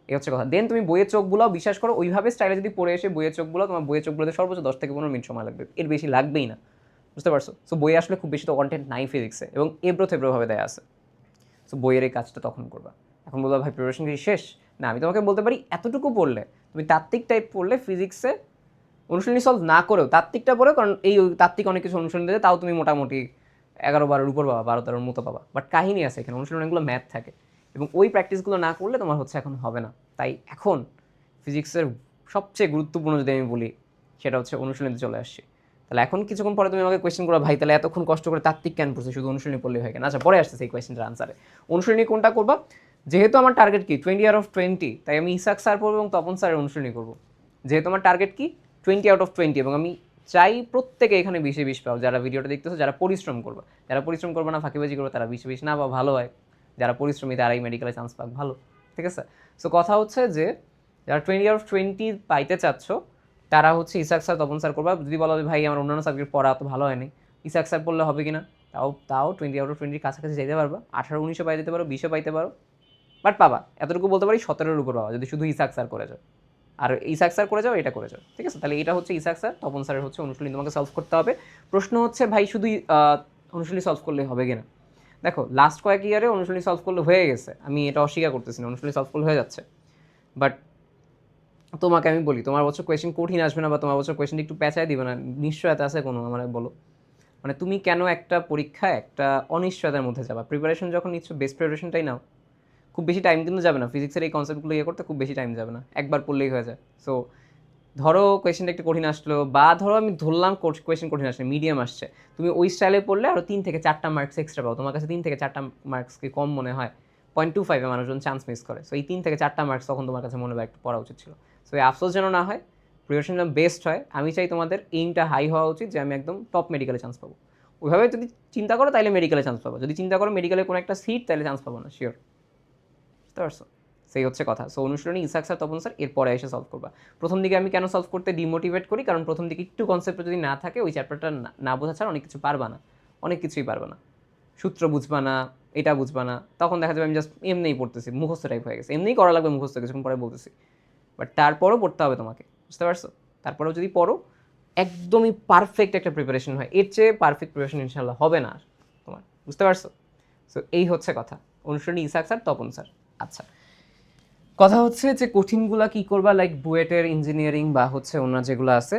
এই হচ্ছে কথা। দেন তুমি বইয়ের চোখ বুলাও বিশ্বাস করো, ওইভাবে স্টাইলে যদি পড়ে এসে বইয়ের চোখ বুলাও তোমার বইয়ের চোখ বুলাতে সর্বোচ্চ দশ থেকে পনেরো মিনিট সময় লাগবে। এর বেশি লাগবেই না। বুঝতে পারছ? সো বই আসলে খুব বেশি তো কন্টেন্ট নাই ফিজিক্সে এবং এব্রো থেব্রোভাবে দেয়া আছে। সো বইয়ের এই কাজটা তখন করবা। এখন বলবা, ভাই প্রিপারেশন কি শেষ? না, আমি তোমাকে বলতে পারি, এতটুকু পড়লে, তুমি তাত্ত্বিক টাইপ পড়লে ফিজিক্সে অনুশীলনী সলভ না করেও, তাত্ত্বিকটা পড়েও, কারণ এই তাত্ত্বিক অনেক কিছু অনুশীলন দিতে তাও তুমি মোটামুটি এগারো বারোর উপর পাবা, বারো তেরোর মতো পাবা। বাট কাহিনী আছে এখানে অনুশীলন অনেকগুলো ম্যাথ থাকে। এবং ওই প্র্যাকটিসগুলো না করলে তোমার হচ্ছে এখন হবে না। তাই এখন ফিজিক্সের সবচেয়ে গুরুত্বপূর্ণ যদি আমি বলি, সেটা হচ্ছে অনুশীলনীতে চলে আসছি। তাহলে এখন কিছুক্ষণ পরে তুমি আমাকে কোয়েশ্চেন করো ভাই, তাহলে এতক্ষণ কষ্ট করে তাত্ত্বিক কেন পড়ছে, শুধু অনুশীলনী পড়লেই হয় কেন? আচ্ছা পরে আসছে সেই কোয়েশ্চেনটার আনসারে অনুশীলনী কোনটা করবা? যেহেতু আমার টার্গেট কি? টোয়েন্টি আউট অফ টোয়েন্টি তাই আমি ইসাক স্যার পড়ব এবং তপন স্যারের অনুশীলনী করব। যেহেতু আমার টার্গেট কি? টোয়েন্টি আউট অফ টোয়েন্টি এবং আমি চাই প্রত্যেকে এখানে বিশে বিশ পাও। যারা ভিডিওটা দেখতেছো, যারা পরিশ্রম করবে। যারা পরিশ্রম করবে না, ফাঁকিবাজি করবে, তারা বিশে বিশ না বা ভালো হয়। যারা পরিশ্রমী তারাই মেডিকেলে চান্স পাক ভালো, ঠিক আছে? সো কথা হচ্ছে যে, যারা টোয়েন্টি অফ টোয়েন্টি পাইতে চাচ্ছ, তারা হচ্ছে ইসাক স্যার, তপন স্যার করবা। যদি বলো ভাই, আমার অন্যান্য সাবজেক্ট পড়া অত ভালো হয়নি। ইসাক স্যার পড়লে হবে কি না তাও তাও টোয়েন্টি আউট অফ টোয়েন্টির কাছাকাছি যেতে পারবা। আঠারো, উনিশও পাই যেতে পারো, বিশও পাইতে পারো। বাট পাবা। এতটুকু বলতে পারি সতেরোর উপর পাবা। যদি শুধু ইসাক স্যার করে যাও। আর ইসাক স্যার করে যাও, এটা করে যাও। ঠিক আছে? তাহলে এটা হচ্ছে ইসাক স্যার, তপন স্যারের হচ্ছে অনুশীলনী। তোমাকে সলভ করতে হবে। প্রশ্ন হচ্ছে, ভাই শুধু অনুশীলনী সলভ করলে হবে কিনা? দেখো লাস্ট কয়েক ইয়ারে অনুশীলনী সলভ করলে হয়ে গেছে। আমি এটা অস্বীকার করতেছি না, অনুশীলনী সলভ করলে হয়ে যাচ্ছে। বাট তোমাকে আমি বলি, তোমার বছর কোয়েশ্চেন কঠিন আসবে না বা তোমার বছর কোয়েশ্চেন একটু পেঁচায় দিবে না। নিশ্চয়তা আছে কোনো, আমার বলো। মানে তুমি কেন একটা পরীক্ষায় একটা অনিশ্চয়তার মধ্যে যাবা? প্রিপারেশন যখন নিচ্ছ বেস্ট প্রিপারেশনটাই নাও। খুব বেশি টাইম কিন্তু যাবে না। ফিজিক্সের এই কনসেপ্টগুলো ইয়ে করতে খুব বেশি টাইম যাবে না। একবার পড়লেই হয়ে যায়। সো ধরো কোয়েশ্চেনটা একটু কঠিন আসলো, বা ধরো আমি ধরলাম কোয়েশ্চেন কঠিন আসলে মিডিয়াম আসছে। তুমি ওই স্টাইলে পড়লে আরও তিন থেকে চারটা মার্কস এক্সট্রা পাও। তোমার কাছে তিন থেকে চারটা মার্কস কি কম মনে হয় পয়েন্ট টু ফাইভে মানুষজন চান্স মিস করে। সো এই তিন থেকে চারটা মার্কস তখন তোমার কাছে মনে হয় একটু পড়া উচিত ছিল। সো এই আফসোস যেন না হয় প্রিপারেশন যেন বেস্ট হয়, আমি চাই তোমাদের এইমটা হাই হওয়া উচিত, যে আমি একদম টপ মেডিকেলে চান্স পাবো। ওইভাবে যদি চিন্তা করো তাহলে মেডিকেলে চান্স পাবো। যদি চিন্তা করো মেডিকেলে কোনো একটা সিট তাহলে চান্স পাবো না শিওর বুঝতে পারছ সেই হচ্ছে কথা। সো অনুশীলনী ইসাক স্যার তপন স্যার এরপরে এসে সলভ করবা। প্রথম দিকে আমি কেন সলভ করতে ডিমোটিভেট করি? কারণ প্রথম দিকে একটু কনসেপ্ট যদি না থাকে, ওই চ্যাপ্টারটা না বোঝা ছাড়া অনেক কিছু পারবা না। অনেক কিছুই পারবা না। সূত্র বুঝবা না, এটা বুঝবা না। তখন দেখা যাবে আমি জাস্ট এমনিই পড়তেছি, মুখস্থ টাইপ হয়ে গেছে। এমনিই করা লাগবে মুখস্থ, কিছুক্ষণ পরে বলতেছি। বাট তারপরও পড়তে হবে তোমাকে, বুঝতে পারছ? তারপরেও যদি পড়ো, একদমই পারফেক্ট একটা প্রিপারেশন হয়। এর চেয়ে পারফেক্ট প্রিপারেশন ইনশাল্লাহ হবে না তোমার, বুঝতে পারছ? সো এই হচ্ছে কথা। অনুসরণী ইসাক স্যার তপন স্যার। আচ্ছা। কথা হচ্ছে যে কঠিনগুলা কি করবা? লাইক বুয়েটের ইঞ্জিনিয়ারিং বা হচ্ছে অন্য যেগুলো আছে,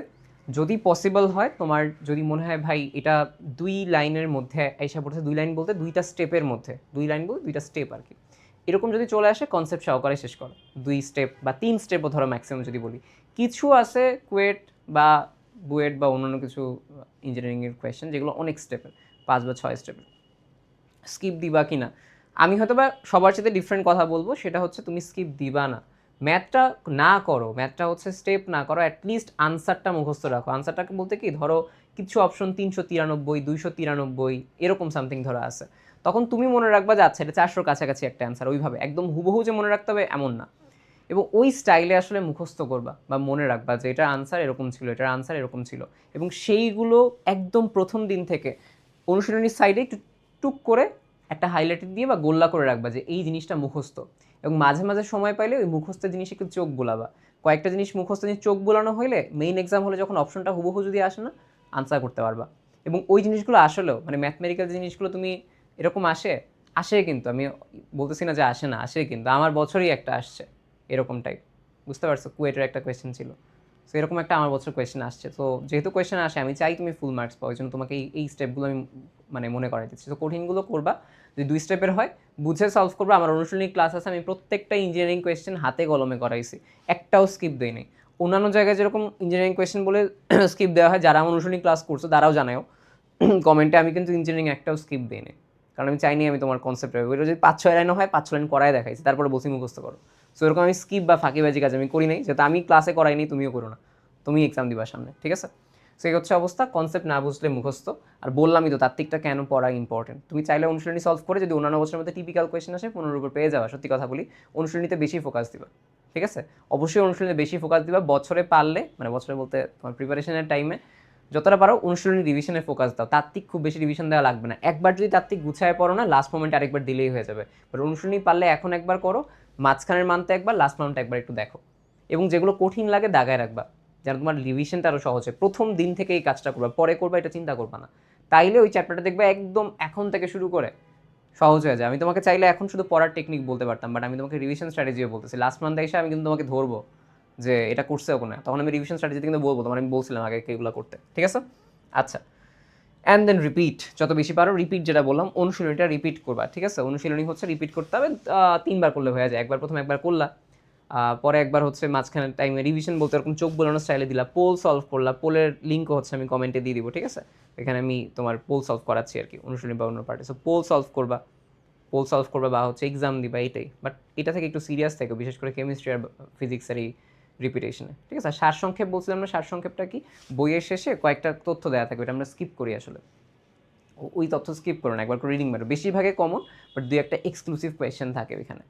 যদি পসিবল হয় তোমার যদি মনে হয় ভাই এটা দুই লাইনের মধ্যে এসে পড়ছে, দুই লাইন বলতে দুইটা স্টেপের মধ্যে, দুই লাইন বলতে দুইটা স্টেপ আর কি এরকম যদি চলে আসে কনসেপ্ট সহকারে শেষ করো। দুই স্টেপ বা তিন স্টেপও ধরো ম্যাক্সিমাম যদি বলি। কিছু আছে কুয়েট বা বুয়েট বা অন্যান্য কিছু ইঞ্জিনিয়ারিংয়ের কোয়েশ্চেন যেগুলো অনেক স্টেপের, পাঁচ বা ছয় স্টেপের। স্কিপ দিবা কি না আমি হয়তো বা সবার সাথে ডিফারেন্ট কথা বলব, সেটা হচ্ছে তুমি স্কিপ দিবা না। ম্যাথটা না করো ম্যাথটা হচ্ছে স্টেপ না করো অ্যাটলিস্ট আনসারটা মুখস্থ রাখো। আনসারটাকে বলতে কি, ধরো কিছু অপশন তিনশো তিরানব্বই, দুইশো তিরানব্বই, এরকম সামথিং ধরো আছে। তখন তুমি মনে রাখবা যে আচ্ছা এটা চারশোর কাছাকাছি একটা অ্যান্সার ওইভাবে। একদম হুবহু যে মনে রাখতে হবে, এমন না। এবং ওই স্টাইলে আসলে মুখস্থ করবা বা মনে রাখবা যে, এটার আনসার এরকম ছিল, এটার আনসার এরকম ছিল। এবং সেইগুলো একদম প্রথম দিন থেকে অনুশীলনীর সাইডে একটু টুক করে একটা হাইলাইটেড দিয়ে বা গোল্লা করে রাখবা যে এই জিনিসটা মুখস্থ। এবং মাঝে মাঝে সময় পাইলে ওই মুখস্থ জিনিস একটু চোখ বোলাবা। কয়েকটা জিনিস মুখস্থ জিনিস চোখ বোলানো হলে মেইন এক্সাম হলে যখন অপশনটা হুবহু যদি আসে না আনসার করতে পারবা। এবং ওই জিনিসগুলো আসলেও মানে ম্যাথমেটিক্যাল জিনিসগুলো তুমি এরকম আসে আসে কিন্তু, আমি বলতেছি না যে আসে না, আসে কিন্তু, আমার বছরই একটা আসছে, এরকম টাইপ বুঝতে পারছ? কুয়েটের একটা কোয়েশ্চেন ছিল। সো এরকম একটা আমার বছর কোয়েশ্চেন আসছে। তো যেহেতু কোয়েশ্চেন আসে, আমি চাই তুমি ফুল মার্কস পাও জন্য তোমাকে এই স্টেপগুলো আমি মানে মনে করাই দিচ্ছি। তো কঠিনগুলো করবা, যদি দুই স্টেপের হয়, বুঝে সলভ করবা। আমার অনুশীলনী ক্লাস আছে, আমি প্রত্যেকটা ইঞ্জিনিয়ারিং কোয়েশ্চেন হাতে কলমে করাইছি, একটাও স্কিপ দিই নাই। অন্যান্য জায়গায় যেরকম ইঞ্জিনিয়ারিং কোয়েশ্চেন বলে স্কিপ দেওয়া হয়, যারা আমার অনুশীলনী ক্লাস করছ, তারাও জানাও কমেন্টে আমি কিন্তু ইঞ্জিনিয়ারিং একটাও স্কিপ দিইনি কারণ আমি চাইনি আমি তোমার কনসেপ্ট ওইটা যদি পাঁচ ছয় লাইন হয় পাঁচ ছ লাইন করাই দেখাইছি, তারপরে বসি মুখস্থ করো। সো এরকম আমি স্কিপ বা ফাঁকিবাজি কাজ আমি করি নাই। যেহেতু আমি ক্লাসে করাইনি, তুমিও করো না। তুমি এক্সাম দিবা সামনে, ঠিক আছে? সেই হচ্ছে অবস্থা। কনসেপ্ট না বুঝলে মুখস্থ। আর বললামই তো তাত্ত্বিকটা কেন পড়া ইম্পর্টেন্ট তুমি চাইলে অনুশীলনী সলভ করে যদি অন্যান্য বছরের মধ্যে টিপিক্যাল কোয়েশ্চেন আসে, পনেরোর উপর পেয়ে যাওয়া সত্যি কথা বলি, অনুশীলনীতে বেশি ফোকাস দিবা, ঠিক আছে? অবশ্যই অনুশীলনীতে বেশি ফোকাস দিবা। বছরে পারলে মানে বছরে বলতে তোমার প্রিপারেশনের টাইমে যতটা পারো অনুশীলনী রিভিশনে ফোকাস দাও। তাত্ত্বিক খুব বেশি রিভিশন দেওয়া লাগবে না। একবার যদি তাত্ত্বিক গুছায় পড়ো না লাস্ট মোমেন্টে আরেকবার দিলেই হয়ে যাবে। বাট অনুশীলনী পারলে এখন একবার করো। মাঝখানের মানতে একবার লাস্ট মান্থে একবার একটু দেখো। এবং যেগুলো কঠিন লাগে দাগায় রাখবা। যেন তোমার রিভিশনটা আরও সহজ হয়। প্রথম দিন থেকে এই কাজটা করবা, পরে করবা, এটা চিন্তা করবা না। তাইলে ওই চ্যাপ্টারটা দেখবে একদম এখন থেকে শুরু করে। সহজ হয়ে যায়। আমি তোমাকে চাইলে এখন শুধু পড়ার টেকনিক বলতে পারতাম বাট আমি তোমাকে রিভিশন স্ট্র্যাটেজিও বলতেছি। লাস্ট মান্থে এসে আমি কিন্তু তোমাকে ধরবো যে এটা করছে ওখানে তখন আমি রিভিশন স্ট্র্যাটেজিতে কিন্তু বলব, তোমার আমি বলছিলাম আগে এগুলো করতে। ঠিক আছে? আচ্ছা। অ্যান্ড দেন রিপিট যত বেশি পারো রিপিট যেটা বললাম, অনুশীলনীটা রিপিট করবা, ঠিক আছে? অনুশীলনী হচ্ছে রিপিট করতে হবে তিনবার করলে হয়ে যায়। একবার প্রথম একবার করলা পরে একবার হচ্ছে মাঝখানে টাইমে রিভিশন বলতে এরকম চোখ বোলানোর স্টাইলে দিলা পোল সলভ করলা পোলের লিঙ্কও হচ্ছে আমি কমেন্টে দিয়ে দিব, ঠিক আছে? এখানে আমি তোমার পোল সলভ করাচ্ছি আর কি, অনুশীলনী বা অন্য পার্টে সো পোল সলভ করবা পোল সলভ করবা বা হচ্ছে এক্সাম দিবা এটাই বাট এটা থেকে একটু সিরিয়াস থেকে, বিশেষ করে কেমিস্ট্রি আর ফিজিক্সের এই রিপিটেশনে ঠিক আছে? আর সারসংক্ষেপ বলছিলাম না, সারসংক্ষেপটা কি? বইয়ের শেষে কয়েকটা তথ্য দেওয়া থাকবে, এটা আমরা স্কিপ করি আসলে। ওই তথ্য স্কিপ করো না, একবার করে রিডিং মারো। বেশিরভাগে কমন বাট দুই একটা এক্সক্লুসিভ কোয়েশ্চেন থাকে ওইখানে।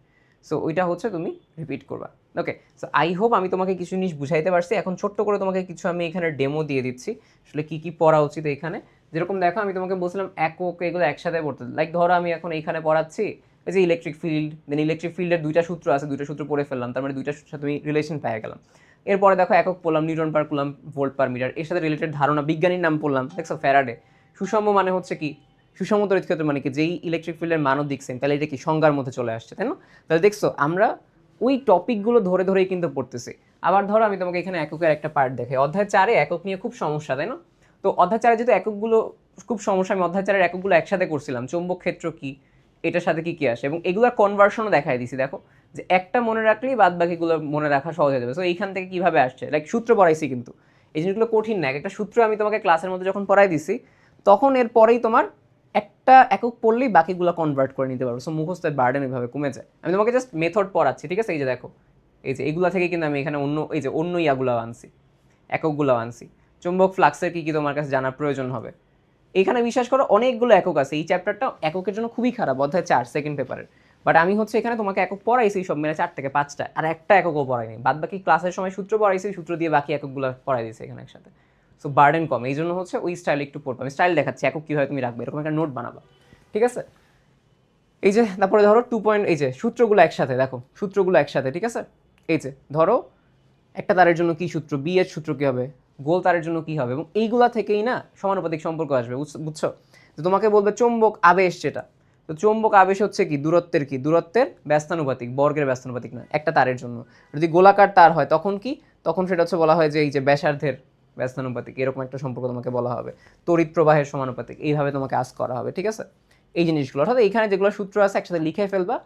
সো ওইটা হচ্ছে তুমি রিপিট করবা। ওকে সো আই হোপ আমি তোমাকে কিছু জিনিস বুঝাইতে পারছি। এখন ছোট্ট করে তোমাকে কিছু আমি এখানে ডেমো দিয়ে দিচ্ছি। আসলে কী কী পড়া উচিত এখানে? যেরকম দেখো, আমি তোমাকে বলছিলাম এক ওকে এগুলো একসাথে পড়তে। লাইক ধরো, আমি এখন এইখানে পড়াচ্ছি যে ইলেকট্রিক ফিল্ড দেন ইলেকট্রিক ফিল্ডের দুইটা সূত্র আছে, দুইটা সূত্র পড়ে ফেললাম, তার মানে দুইটা সূত্রের সাথে তুমি রিলেশন পেয়ে গেলাম। এরপরে দেখো একক পড়লাম Newton per coulomb volt per metre এর সাথে রিলেটেড ধারণা, বিজ্ঞানীর নাম পড়লাম, দেখছ ফ্যারাডে। সুষম মানে হচ্ছে কি? সুষম তড়িৎ ক্ষেত্র মানে কি? যেই ইলেকট্রিক ফিল্ডের মানও দেখছেন তাহলে এটা কি? সংজ্ঞার মধ্যে চলে আসছে, তাই না? তাহলে দেখছ, আমরা ওই টপিকগুলো ধরে ধরেই কিন্তু পড়তেছি। আবার ধরো আমি তোমাকে এখানে এককের একটা পার্ট দেখে অধ্যায় চারে একক নিয়ে খুব সমস্যা, তাই না? তো অধ্যায় চারে যেহেতু এককগুলো খুব সমস্যা, আমি অধ্যায় চারের এককগুলো একসাথে করছিলাম, চৌম্বক ক্ষেত্র কি? এটার সাথে কি কি আসে? এবং এগুলোর কনভার্সনও দেখাই দিছি, দেখো। যে একটা মনে রাখলেই বাদ বাকিগুলো মনে রাখা সহজ হয়ে যাবে। সো এইখান থেকে কীভাবে আসছে? লাইক সূত্র পড়াইছি কিন্তু। এই জিনিসগুলো কঠিন না। এক একটা সূত্র আমি তোমাকে ক্লাসের মধ্যে যখন পড়াই দিছি, তখন এর পরেই তোমার একটা একক পড়লেই বাকিগুলো কনভার্ট করে নিতে পারব। সো মুখস্থের বার্ডেন এভাবে কমে যায়। আমি তোমাকে জাস্ট মেথড পড়াচ্ছি, ঠিক আছে? এই যে দেখো। এই যে এগুলা থেকে কিন্তু আমি এখানে অন্য এই যে অন্য ইয়াগুলো আনছি। এককগুলো আনছি। চুম্বক ফ্লাক্সের কি কি তোমার কাছে জানার প্রয়োজন হবে? এখানে বিশ্বাস করো অনেকগুলো একক আছে। এই চ্যাপ্টারটা এককের জন্য খুবই খারাপ, অধ্যায় চার সেকেন্ড পেপারের বাট আমি হচ্ছে এখানে তোমাকে একক পড়াইছি সব মিলে চার থেকে পাঁচটা, আর একটা এককও পড়াইনি। বাদ বাকি ক্লাসের সময় সূত্র পড়াইছি, সূত্র দিয়ে বাকি এককগুলো পড়াই দিয়েছি এখানে একসাথে। সো বার্ডেন কম। এই জন্য হচ্ছে ওই স্টাইল একটু পড়ব। আমি স্টাইল দেখাচ্ছি, একক কীভাবে তুমি রাখবে? এরকম একটা নোট বানাবা। ঠিক আছে? এই যে, তারপরে ধরো টু পয়েন্ট এই যে, সূত্রগুলো একসাথে, দেখো, সূত্রগুলো একসাথে, ঠিক আছে? এই যে, ধরো একটা তারের জন্য কি সূত্র? বি এর সূত্র কী হবে? গোল তারের জন্য কি হবে? এবং এইগুলা থেকেই না সমানুপাতিক সম্পর্ক আসবে, বুঝছ তো তোমাকে বলবে চৌম্বক আবেশ যেটা। তো চৌম্বক আবেশ হচ্ছে কি? দূরত্বের কি? দূরত্বের ব্যস্তানুপাতিক, বর্গের ব্যস্তানুপাতিক না, একটা তারের জন্য। যদি গোলাকার তার হয় তখন কি? তখন সেটা হচ্ছে বলা হয় যে এই যে ব্যাসার্ধের ব্যস্তানুপাতিক, এরকম একটা সম্পর্ক তোমাকে বলা হবে। তড়িৎ প্রবাহের সমানুপাতিক, এইভাবে তোমাকে আস করা হবে, ঠিক আছে? এই জিনিসগুলো, অর্থাৎ এখানে যেগুলো সূত্র আছে একসাথে লিখে ফেলবা।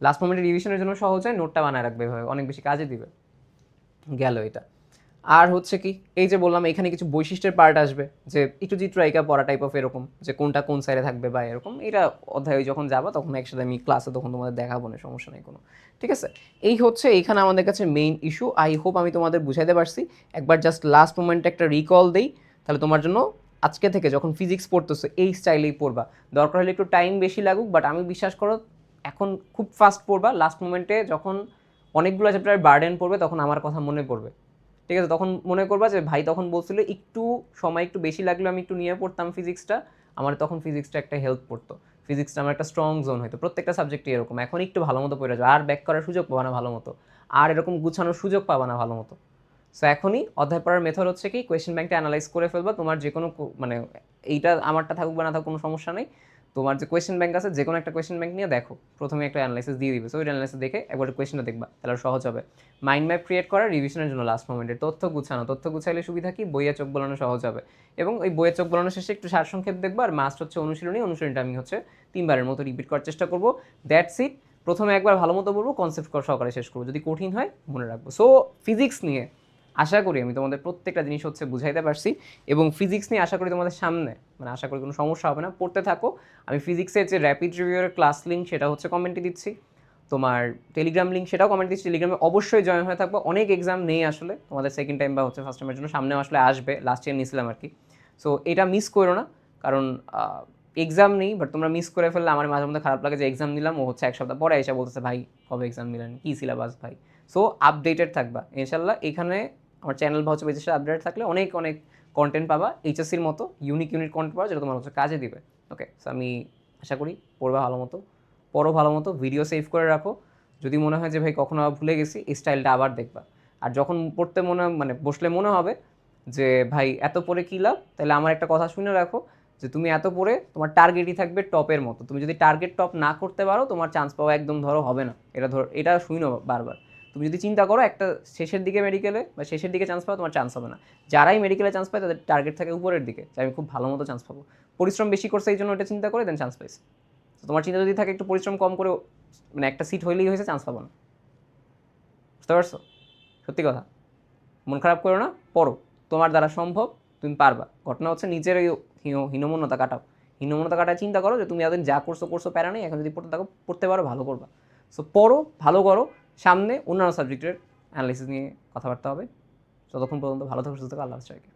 লাস্ট মোমেন্টে রিভিশনের জন্য সহজ হয় নোটটা বানায় রাখবে এভাবে, অনেক বেশি কাজে দিবে। গেল এটা। আর হচ্ছে কি, এই যে বললাম, এখানে কিছু বৈশিষ্ট্যের পার্ট আসবে, যে একটু চিত্র চিত্রায়িকা পড়া টাইপ অফ এরকম, যে কোনটা কোন সাইডে থাকবে বা এরকম, এটা অধ্যায়ে যখন যাবা, তখন একসাথে আমি ক্লাসে তখন তোমাদের দেখাবো না সমস্যা নেই কোনো। ঠিক আছে? এই হচ্ছে এইখানে আমাদের কাছে মেইন ইস্যু আই হোপ আমি তোমাদের বুঝাইতে পারছি। একবার জাস্ট লাস্ট মোমেন্টে একটা রিকল দেই, তাহলে তোমার জন্য আজকে থেকে যখন ফিজিক্স পড়তেছো, এই স্টাইলেই পড়বা। দরকার হলে একটু টাইম বেশি লাগুক বাট আমি বিশ্বাস করো, এখন খুব ফাস্ট পড়বা। লাস্ট মোমেন্টে যখন অনেকগুলো চ্যাপ্টার বার্ডেন পড়বে, তখন আমার কথা মনে পড়বে। ঠিক আছে, তখন মনে করবা যে ভাই তখন বলছিল একটু সময় একটু বেশি লাগল, আমি একটু নিয়ে পড়তাম ফিজিক্সটা আমার তখন ফিজিক্সটা একটা হেল্প পড়তো। ফিজিক্সটা আমার একটা স্ট্রং জোন হয়তো প্রত্যেকটা সাবজেক্টই এরকম, এখন একটু ভালো মতো পড়ে যাবে, আর ব্যাক করার সুযোগ পাবা না ভালো মতো, আর এরকম গুছানোর সুযোগ পাবা না ভালো মতো। সো এখনই অধ্যায় পড়ার মেথড হচ্ছে কি কোয়েশ্চেন ব্যাংকটা অ্যানালাইজ করে ফেলবা, তোমার যে কোনো মানে এইটা আমারটা থাকুক বা না থাকুক কোনো সমস্যা নেই। তোমার যে কোয়েশ্চেন ব্যাংক আছে যে কোনো একটা কোয়েশ্চেন ব্যাংক নিয়ে দেখো। প্রথমে একটা অ্যানালাইসিস দিয়ে দিবে। সো ওই অ্যানালাইসিস দেখে একবার কোয়েশ্চেনটা দেখবা, তাহলে সহজ হবে। মাইন্ড ম্যাপ ক্রিয়েট করা রিভিশনের জন্য লাস্ট মোমেন্টে তথ্য গুছানো। তথ্য গুছাইলে সুবিধা কি? বইয়ে চোখ বলানো সহজ হবে। এবং ওই বইয়ের চোখ বলানো শেষে একটু সারসংক্ষেপ দেখব, আর মাস্ট হচ্ছে অনুশীলনী। অনুশীলনটা আমি হচ্ছে তিনবারের মতো রিপিট করার চেষ্টা করব। দ্যাটস ইট প্রথমে একবার ভালো মতো বলব কনসেপ্ট সহকারে শেষ করব। যদি কঠিন হয়, মনে রাখব। সো ফিজিক্স নিয়ে আশা করি আমি তোমাদের প্রত্যেকটা জিনিস হচ্ছে বুঝাইতে পারছি এবং ফিজিক্স নিয়ে আশা করি তোমাদের সামনে মানে আশা করি কোনো সমস্যা হবে না, পড়তে থাকো। আমি ফিজিক্সের যে র্যাপিড রিভিউয়ের ক্লাস লিঙ্ক সেটা হচ্ছে কমেন্টে দিচ্ছি। তোমার টেলিগ্রাম লিঙ্ক সেটাও কমেন্ট দিচ্ছি। টেলিগ্রামে অবশ্যই জয়েন হয়ে থাকব। অনেক এক্সাম নেই আসলে, তোমাদের সেকেন্ড টাইম বা হচ্ছে ফার্স্ট টাইমের জন্য সামনে আসলে আসবে লাস্ট ইয়ার নিয়েছিলাম আর কি। সো এটা মিস করো না, কারণ এক্সাম নেই বাট তোমরা মিস করে ফেললে আমার মাঝে মধ্যে খারাপ লাগে যে এক্সাম নিলাম, ও হচ্ছে এক সপ্তাহ পরে এসে বলতেছে, ভাই, কবে এক্সাম নিলেন? কী সিলেবাস ভাই? সো আপডেটেড থাকবা। ইনশাল্লাহ এখানে আমার চ্যানেল বা হচ্ছে বেশি আপডেট থাকলে অনেক অনেক কন্টেন্ট পাবা এইচএসসির মতো ইউনিক ইউনিট কন্টেন্ট পাবা যেটা তোমার হচ্ছে কাজে দিবে। ওকে সো আমি আশা করি পড়বা ভালো মতো। পড়ো ভালো মতো ভিডিও সেভ করে রাখো। যদি মনে হয় যে, ভাই, কখনো আবার ভুলে গেছি এই স্টাইলটা আবার দেখবা। আর যখন পড়তে মনে মানে বসলে মনে হবে যে, ভাই, এত পড়ে কী লাভ? তাহলে আমার একটা কথা শুনে রাখো যে, তুমি এত পড়ে তোমার টার্গেটই থাকবে টপের মতো। তুমি যদি টার্গেট টপ না করতে পারো, তোমার চান্স পাওয়া একদম ধরো হবে না। এটা ধর, এটা শুনো বারবার। তুমি যদি চিন্তা করো, একটা শেষের দিকে মেডিকেলে বা শেষের দিকে চান্স পাও, তোমার চান্স হবে না। যারাই মেডিকেলে চান্স পায়, তাদের টার্গেট থাকে উপরের দিকে, যে আমি খুব ভালো মতো চান্স পাবো। পরিশ্রম বেশি করছে এই জন্য এটা চিন্তা করে দেন চান্স পাইছে তো তোমার চিন্তা যদি থাকে, একটু পরিশ্রম কম করে মানে একটা সিট হইলেই হয়েছে চান্স পাবো না। বুঝতে পারছ? সত্যি কথা। মন খারাপ করো না, পড়ো। তোমার দ্বারা সম্ভব, তুমি পারবা। ঘটনা হচ্ছে নিজের ওই হীনমন্যতা কাটাও। হীনমন্যতা কাটায় চিন্তা করো যে তুমি এতদিন যা করছ করছ, প্যারা নেই, এখন যদি পড়তে থাকো, পড়তে পারো, ভালো করবা। সো পড়ো, ভালো করো সামনে অন্যান্য সাবজেক্টের অ্যানালিসিস নিয়ে কথাবার্তা হবে ততক্ষণ পর্যন্ত ভালো থাকো সুস্থ থাকো আল্লাহ সবাইকে।